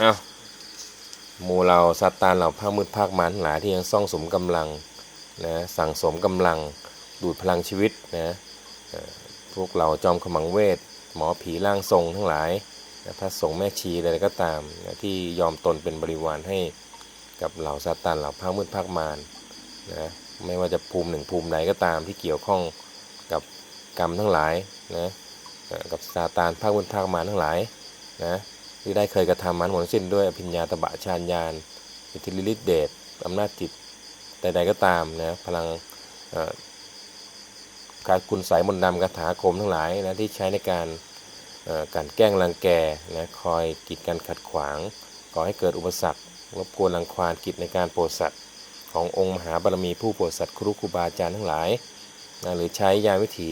อ้าวหมู่เราซาตานเหล่าภาคมืดภาคมารทั้งหลายที่ยังซ่องสมกำลังนะสั่งสมกำลังดูดพลังชีวิตนะพวกเราจอมขมังเวท หมอผีร่างทรงทั้งหลายนะพระสงฆ์แม่ชีอะไรก็ตามนะที่ยอมตนเป็นบริวารให้กับเหล่าซาตานเหล่าภาคมืดภาคมารนะไม่ว่าจะภูมิหนึ่งภูมิใดก็ตามที่เกี่ยวข้องกับกรรมทั้งหลายนะกับซาตานภาคมืดภาคมารทั้งหลายนะ ที่ได้เคยกระทำมันหมดสิ้นด้วยอภิญญาตบะฌานญาณอิทธิฤทธิเดชอำนาจจิตใดๆก็ตามนะพลังการคุณสายมนต์ดำคาถาคมทั้งหลายนะที่ใช้ในการการแกล้งรังแกนะคอยกีดกันขัดขวางก่อให้เกิดอุปสรรครบกวนรังควานกิจในการโปรดสัตว์ขององค์มหาบารมีผู้โปรดสัตว์ครูครูบาอาจารย์ทั้งหลายนะหรือใช้ยาวิถี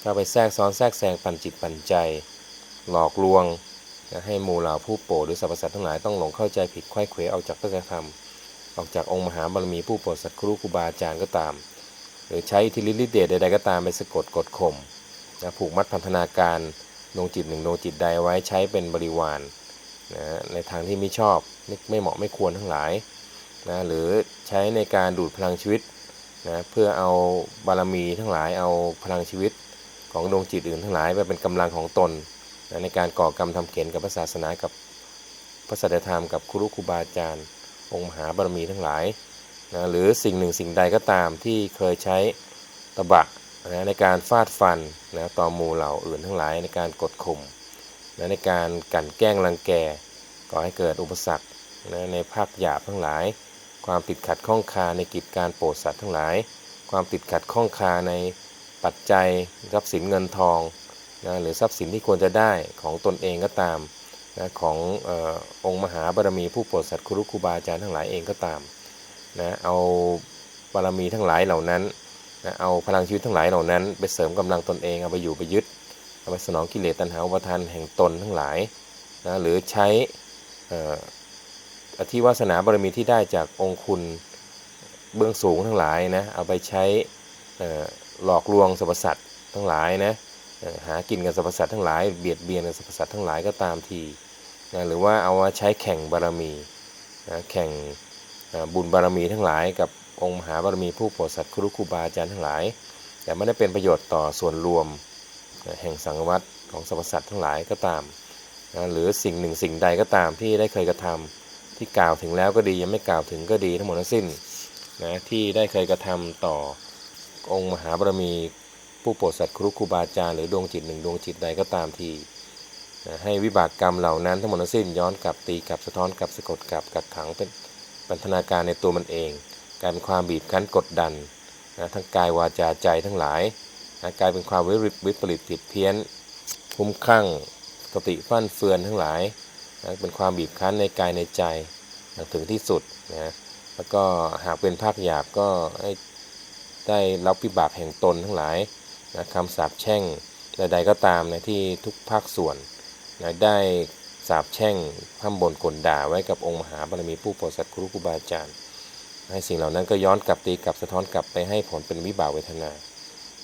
เข้าไปแทรกซ้อนแทรกแซงปั่นจิตปั่นใจ หลอกลวง ให้หมู่เหล่าผู้โปรดหรือสรรพสัตว์ทั้งหลายต้องหลงเข้าใจผิดไข้เขวออกจากพระธรรม ออกจากองค์มหาบารมีผู้โปรดสัตว์ครูครูบาอาจารย์ก็ตาม หรือใช้อิทธิฤทธิฤทธิเดชใดๆก็ตามไปสะกดกดข่มนะผูกมัดพันธนาการดวงจิตหนึ่งดวงจิตใดไว้ใช้เป็นบริวารนะในทางที่ไม่ชอบไม่เหมาะไม่ควรทั้งหลายนะหรือใช้ในการดูดพลังชีวิตนะเพื่อเอาบารมีทั้งหลายเอาพลังชีวิตของดวงจิตอื่นทั้งหลายไปเป็นกำลังของตน ในการก่อกรรมทำเขียนกับพระศาสนากับพระสัจธรรมกับครูครูบาอาจารย์ องค์มหาบารมีทั้งหลายนะหรือสิ่งหนึ่งสิ่งใดก็ตามที่เคยใช้ตะบะนะในการฟาดฟันนะต่อหมู่เหล่าอื่นทั้งหลายในการกดข่มนะในการกั่นแกล้งรังแกก่อให้เกิดอุปสรรคนะในภาคหยาบทั้งหลาย ความติดขัดข้องคาในกิจการโปรดสัตว์ทั้งหลาย ความติดขัดข้องคาในปัจจัยรัพย์สินเงินทอง นะหรือทรัพย์สินที่ควรจะได้ของตนเองก็ตามนะของอองค์มหาบารมีผู้โปรดสัตว์ครูครูบาอาจารย์ทั้งหลายเองก็ตามนะเอาบารมีทั้งหลายเหล่านั้นนะเอาพลังชีวิตทั้งหลายเหล่านั้น ไปเสริมกำลังตนเองเอาไปอยู่ไปยึดเอาไปสนองกิเลสตัณหาอุปทานแห่งตนทั้งหลายนะหรือใช้อธิวาสนาบารมีที่ได้จากองค์คุณเบื้องสูงทั้งหลายนะเอาไปใช้หลอกลวงสรรพสัตว์ทั้งหลายนะ หากินกับสรรพสัตว์ทั้งหลายเบียดเบียนกับสรรพสัตว์ทั้งหลายก็ตามทีนะหรือว่าเอามาใช้แข่งบารมีนะแข่งบุญบารมีทั้งหลาย กับองค์มหาบารมีผู้โปรดสัตว์ครุครูบาอาจารย์ทั้งหลาย แต่ไม่ได้เป็นประโยชน์ต่อส่วนรวมนะแห่งสังวัตของสรรพสัตว์ทั้งหลายก็ตามนะหรือสิ่งหนึ่งสิ่งใดก็ตามที่ได้เคยกระทำที่กล่าวถึงแล้วก็ดียังไม่กล่าวถึงก็ดีทั้งหมดทั้งสิ้นนะที่ได้เคยกระทำต่อองค์มหาบารมี ผู้โปรดสัตว์ครูครูบาอาจารย์หรือดวงจิตหนึ่งดวงจิตใดก็ตามทีให้วิบากกรรมเหล่านั้นทั้งหมดทั้งสิ้นย้อนกลับตีกลับสะท้อนกลับสะกดกลับกักขังเป็นปันธนาการในตัวมันเองกลายเป็นความบีบคั้นกดดันนะทั้งกายวาจาใจทั้งหลายนะกลายเป็นความวิริวิปริตผิดเพี้ยนคุ้มคลั่งสติฟั่นเฟือนทั้งหลายนะเป็นความบีบคั้นในกายในใจอย่างถึงที่สุดนะแล้วก็หากเป็นภาคหยาบก็ให้ได้รับวิบากแห่งตนทั้งหลาย นะคำสาปแช่งใดๆก็ตามนะที่ทุกภาคส่วนนะได้สาปแช่งพร่ำบ่นกลด่าไว้กับองค์มหาบารมีผู้โปรดสัตว์ครูครูบาอาจารย์ ให้สิ่งเหล่านั้นก็ย้อนกลับตีกลับสะท้อนกลับไปให้ผลเป็นวิบากเวทนา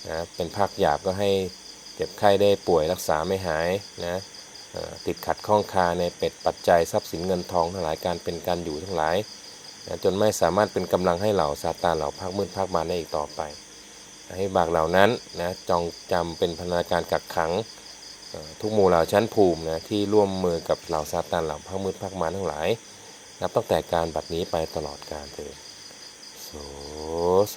นะเป็นภาคหยาบก็ให้เจ็บไข้ได้ป่วยรักษาไม่หายนะติดขัดข้องคาในเป็ดปัจจัยทรัพย์สินเงินทองทั้งหลายการเป็นการอยู่ทั้งหลายนะจนไม่สามารถเป็นกำลังให้เหล่าซาตานเหล่าภาคมืดภาคมารได้อีกต่อไป ให้บากเหล่านั้นนะจองจำเป็นพนาการกักขังทุกหมู่เหล่าชั้นภูมินะที่ร่วมมือกับเหล่าซาตานเหล่าพระมืดพระมารทั้งหลาย นับตั้งแต่การบัดนี้ไปตลอดกาลเถิดโสโส